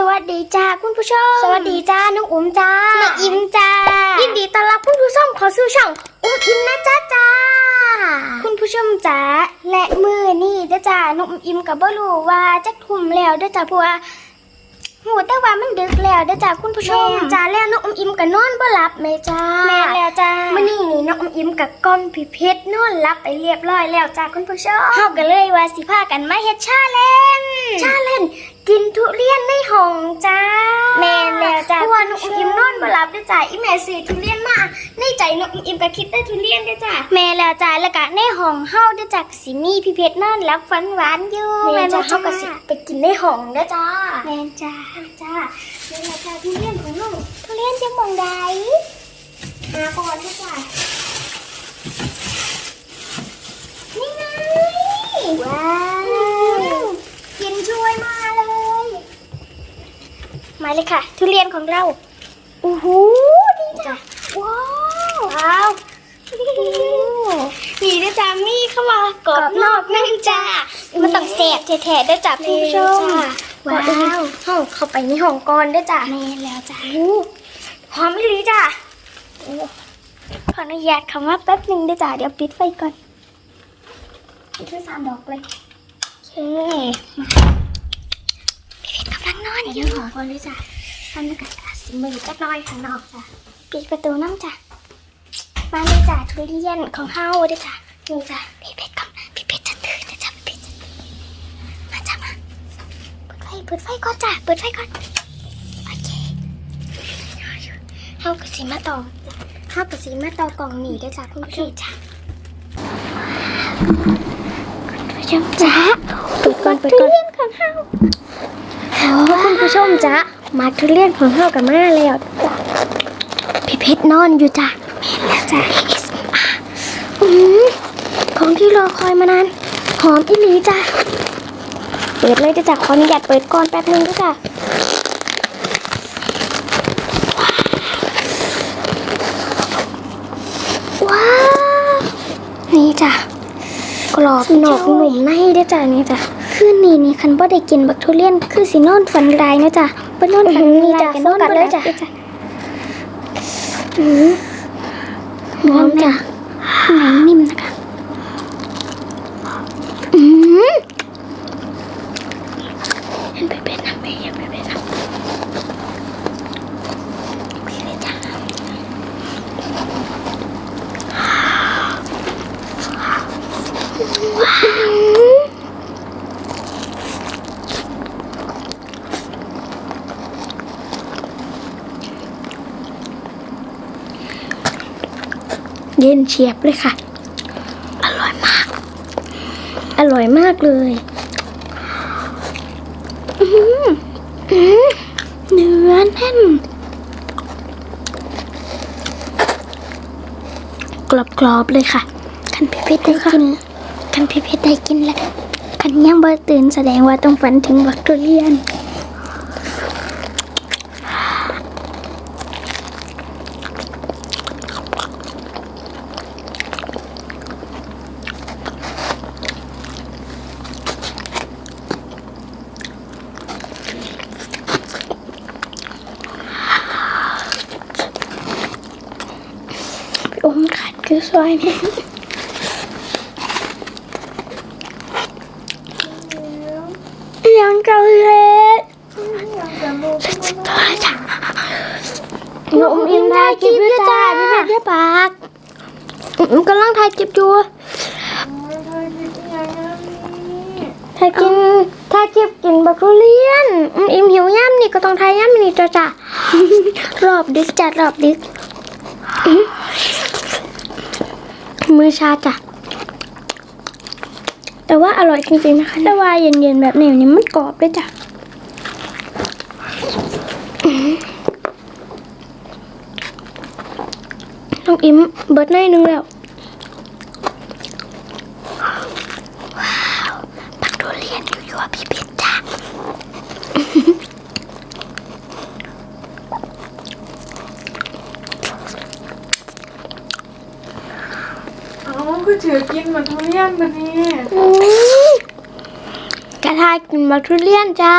สวัสดีจ้าคุณผู้ชม สวัสดีจ้าน้องอุ๋มจ้าน้องอิมจ้า ยินดีต้อนรับคุณผู้ชมเข้าสู่ช่องอุ๋มอิมนะจ้าจ้า คุณผู้ชมจ้าและมือนี่เด้อจ้าน้องอิมกับบ่รู้ว่าจักทุ่มแล้วเด้อจ้าเพราะว่าหูแต่ว่ามันดึกแล้วเด้อจ้าคุณผู้ชชมมจ้าแล้วน้องอุ๋มอิมก็นอนบ่หลับแม่จ้าแม่แล้วจ้ามื้อนี้นี่น้องอุ๋มอิมกับก้อนพี่เพชรนอนหลับไปเรียบร้อยแล้วจ้าคุณผู้ชมเฮาก็เลยว่าสิพากันมาเฮ็ดชาเลนจ์ชาเล่น กินทุเรียนในห้องจ้าแม่แล้วจ้าเพราะว่าน้องอุ๋มอิมนอนบ่หลับเด้อจ้าอีแม่ซื้อทุเรียนมาในใจน้องอุ๋มอิมก็คิดได้ทุเรียนเด้อจ้าแม่แล้วจ้าแล้วก็ในห้องเฮาเด้อจ้าสิมีพี่เพชรนอนรับฝันหวานอยู่แม่บ่จ้าเฮาก็สิไปกินในห้องเด้อจ้าแม่จ้าจ้าเวลาจ้าทุเรียนของน้องทุเรียนจะมองใดหาก่อนเด้อจ้านี่ไง ว้าว กินช่วยมาเลย มาเลยค่ะ ทุเรียนของเราโอ้โหดีจ้ะว้าวว้าวนี่นะจ๊ะมีเข้ามากรอบนอกนั่นจ้ามันต้องแสบแท้ๆด้วยจ้ะคุณผู้ชมว้าวห้องเข้าไปในห้องก่อนเด้อจ้าแม่แล้วจ้ะโอ้หอมไม่ลีจ้าขออนุญาตคำว่าแป๊บหนึ่งด้วยจ้ะเดี๋ยวปิดไฟก่อนช่วยสามดอกเลยโอเคพี่เพชรกำลัง นอนอเดี๋ยยู่วหอมก่อนเลยจ้าทำกันอาสิมือจักหน้อยข้างนอกจ้าปิดประตูน้ำจ้ะมาเลยจ้ะทุเรียนของเฮาด้วยจ้ะนี่จ้ะพี่เพชรกำพี่เพชรจะตื่นนะจ๊ะพี่เพชรจะตื่นมาจ้ะมาเปิดไฟเปิดไฟก่อนจ้ะเปิดไฟก่อนโอเคเฮากระสีมาต่อเฮากระสีมาต่อกล่องหนีด้วยจ้ะคุณผู้ชมจ้ะคุณผู้ชมจ้ะเปิดก่อนเปิดก่อนทุเรียนของเฮาโอ้ คุณผู้ชมจ้ะมาทุเรียนของเฮากับมาแล้วจ้ะพี่เพชรนอนอยู่จ้ะแม่แล้วจ้ะอืมของที่รอคอยมานานหอมอีหลีจ้ะเปิดเลยจ้ะขออนุญาตเปิดก่อนแป๊บนึงด้วยจ้ะว้าวนี่จ้ะกรอบนอกหนุ่มในเด้อจ้ะนี่จ้ะ คืนนี้นี่คันบ่ได้กินบักทุเรียนคือสินอนฝันร้ายนะจ้ะบ่นอนฝันนี่จ้ะนอนกันเลยจ้ะอืมหอมจ้ะไหนนิ่มนะคะ อืมเห็นไปเป็นนะไม่เห็นไปเป็นนะคุยเลยจ้ะว้าวเย็นเฉียบเลยค่ะ อร่อยมาก อร่อยมากเลยอื้อหืออื้อเนื้อแน่น กรอบๆเลยค่ะ คันพิพิธได้กิน คันพิพิธได้กินแล้ว คันยังบ่ตื่นแสดงว่าต้องฝันถึงบักทุเรียน พี่อม ขาดคือซอยเนี่ยยังเกาเลยจ้ะหนุ่มอิมถ่ายคลิปด้วยจ้าพี่เพชรด้วยปากอืมกำลังถ่ายคลิปอยู่ถ่ายกินถ่ายคลิปกินบักทุเรียนอืมอิมหิวย่ำนี่ก็ต้องถ่ายย่ำนี่จ้ะจ้ะรอบดึกจัดรอบดึก มือชาจ้ะ แต่ว่าอร่อยจริงๆนะคะแต่ว่าเย็นๆแบบนี้นี่มันกรอบด้วยจ้ะต้อน้องอิมเบิร์ดหน่อยนึงแล้วาวปักโดเรียนอยู่ๆพี่เพชรจ้ะ เอาคือถือกิน มาทุเรียนมานี่อื้อกระทายกินบักทุเรียนจ้า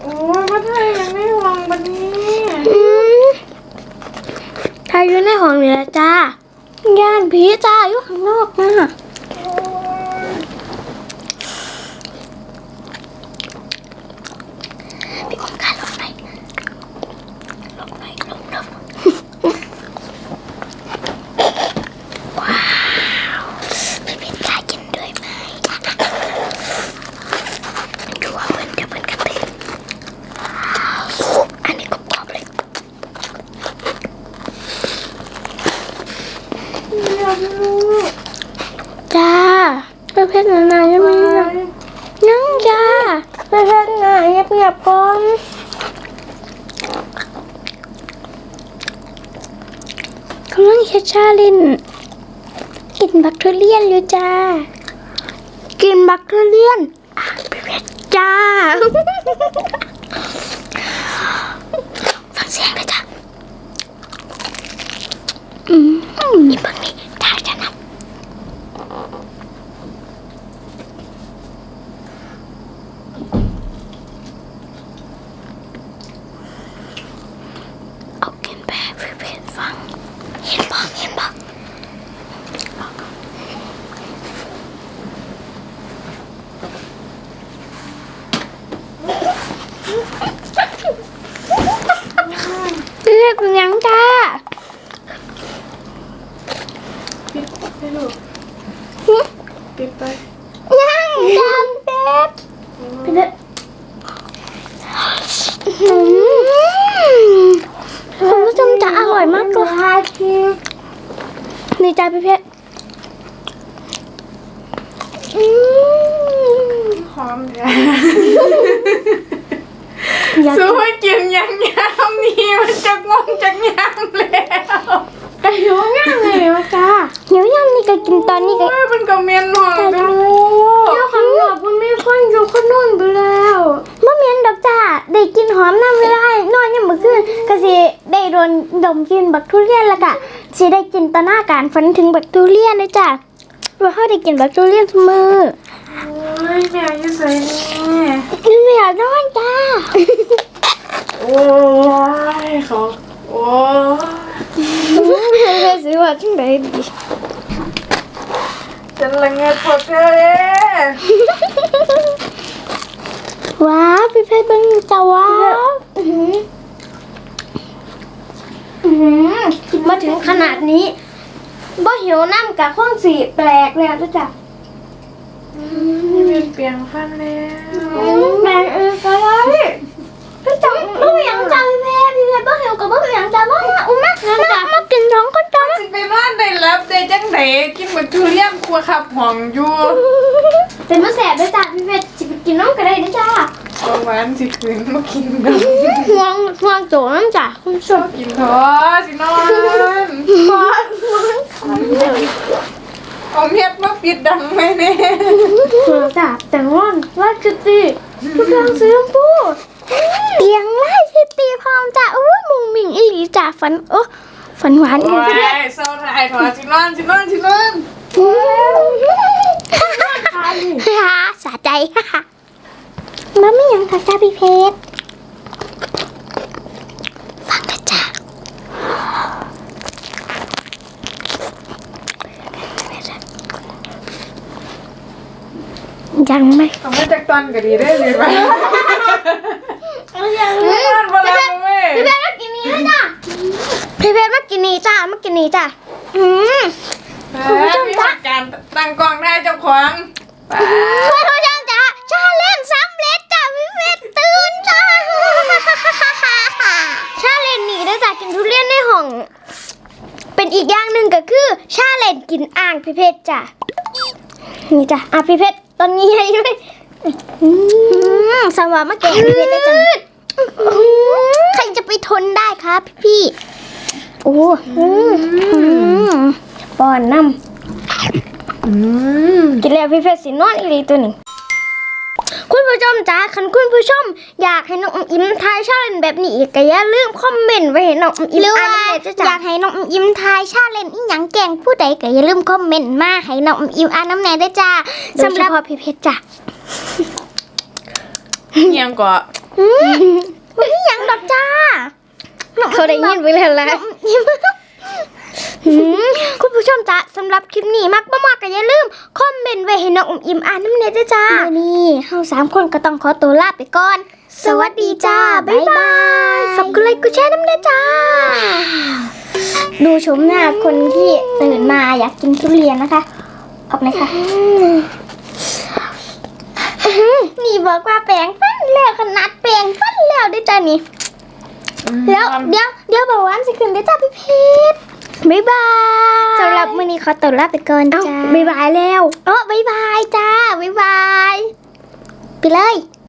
โอ้อ้ยว่าไทยยังไม่วางบันนี้อืมถ้าอยู่ในห้องนี่ละจ้าย่านผีจ้าอยู่ข้างนอกนะพี่อมการลงไปลงไปลงลงว้าวพี่เป็นกล้ากินด้วยไหมดูว่าเพิ่นจะเพิ่นกระตืออันนี้กรอบๆเลย อยากรู้ จ้า ประเภทนานายังไม่ยังยังจ้าประเภทนาเงียบเงียบๆก่อนกำลังเฮ็ดชาลินกินบักทุเรียนอยู่จ้า กินบักทุเรียนอะประเภทจ้า ฟังเสียงเลยจ้าอืมนี่เบิ่งนี่ถ่ายจะนำ เอากินไปให้เพื่อนๆฟัง เห็นปะเห็นปะเรียกเป็นยังจ้า ปิดให้ลูก ปิดไปยังจำเป็ดเป็ดอืมคุณผู้ชมจะอร่อยมากเลยนี่จ้าพี่เพชรอืมหอมจ้ะอยากสู้ให้กินยังยามนี่มันจะงงจะยามแล้ว กระหิวย่างเลยนะจ้าหิวย่างนี่ก็กินตอนนี้ก็ โอ้ยมันก็เมียนหอมไปลูกเจ้าข้างนอกมันไม่ค่อยอยู่ข้างนอกไปแล้วเมื่อเมียนดอกจ้าได้กินหอมน้ำไม่ได้นอนยังเมื่อคืนก็สิได้โดนดมกลินบักทุเรียนแล้วก็สิได้กินตอนหน้าการฝันถึงบักทุเรียนเลยจ้าว่าเขาได้กินบักทุเรียนเสมอโอ้ยแม่อยิ่ใส่นี่กินไม่อยากนอนจ้า โอ้ยเขาโอ้ย เพื่อนซื้อว่าจังไดดีจะละเงิดพอเธอเลยว้าวพี่เพชรเบิ้งจ้าว้าวมาถึงขนาดนี้บ่หิวน้ำกับข้องสีแปลกแล้วจ้ะนี่เป็นเปลี่ยนฟันแล้วแปลกเออก็ได้พี่จังบ่เหวียง มามากินท้องก็จ้าสิไปนอนได้รับได้จังไดกินเหมือนทุเรียนครัวขับห่องอยู่เป็นมาแสบด้วยจ้าพี่เพชรสิไปกินน้องก็ได้ด้วยจ้าประมาณสิคืนมากินกันห่วงห่วงโจน้ำจ้าคุณผู้ชมกินท้อสินอนเอาเม็ดมาปิดดังไหมเนี่ยโทรศัพท์แต่งว่อนไล่คิตตี้ทุกอย่างสีชมพูเตียงไล่คิตตี้พร้อมจ้ะโอ้ยมุงมิงอีหลีจ้ะฝันโอ้ ฝันหวานโอ้อีกยแล้วเศร้าทายถอสินอนสินอนสินอนฮ่าสะใจฮ่าฮ่ามันไม่ยังทักจ้าพี่เพชรฟังนะจ้ะยังไม่ทำให้จากตอนก็ดีได้เลยไหมยังนอนมาแล้วแม่พี่เพชรมากินนี้เลยจ้ะพี่เพ ชรมากินนี้จ้ะมากินนี้จ้ะอืม คุณผู้ชมจัดการตั้งกล้องได้เจ้าของไปคุณผู้ชมจ้ะชาเล่นสำเร็จจ้ะพี่เพชรตื่นจ้ะชาเล่นนี่ด้วยจ้ะกินทุเรียนในห้อง เป็นอีกอย่างหนึ่งก็คือ ชาเล่นกินอ่างพี่เพชรจ้ะนี่จ้ะอะพี่เพชรตอนนี้ให้ด้วยอืมสวัสดีมาแกะพี่เพชรได้จัง ใครจะไปทนได้ครับพี่ๆ โอ้อืมป้อนน้ำอืมกินแล้วพี่เพชรสินอนอีหลีตัวนี้คุณผู้ชมจ้าคันคุณผู้ชม อยากให้น้องอมอิมทายชาเลนแบบนี้อีกก็อย่าลืมคอมเมนต์ไว้ให้น้องอมอิมอ่านเลยจ้าอยากให้น้องอมอิมทายชาเลนอีหยังแกล้งผู้ใดก็อย่าลืมคอมเมนต์มาให้น้องอมอิมอ่านน้ำแน่ด้วยจ้าสำหรับพี่เพชรจ้ายังก็อืมวันนี้ยังดอกจ้าเขาได้ยินไปแล้วละหืม คุณผู้ชมจ้ะสำหรับคลิปนี้มักบ่มากก็อย่าลืม คอมเมนต์ไว้ให้น้องอุ๋มอิมอ่านน้ำเน็ตด้วยจ้านี่เฮาสามคนก็ต้องขอตัวลาไปก่อน สวัสดีจ้า บ๊ายบายสับกดไลค์กดแชร์น้ำเน็ตจ้า ดูชมหน้าคนที่ตื่นมาอยากกินทุเรียนนะคะ ออกไหมคะนี่บอกว่าแปลงฟันแล้วขนาดแปลงฟันแล้วด้วยจ้านี่ แล้วเดี๋ยวเดี๋ยวบอกว่าจะขึ้นได้จ้าพี่เพชรบ๊ายบายสำหรับมื้อนี้ขอตัวลาไปก่อนจ้าบ๊ายบายแล้วเออบ๊ายบายจ้าบ๊ายบายไปเลย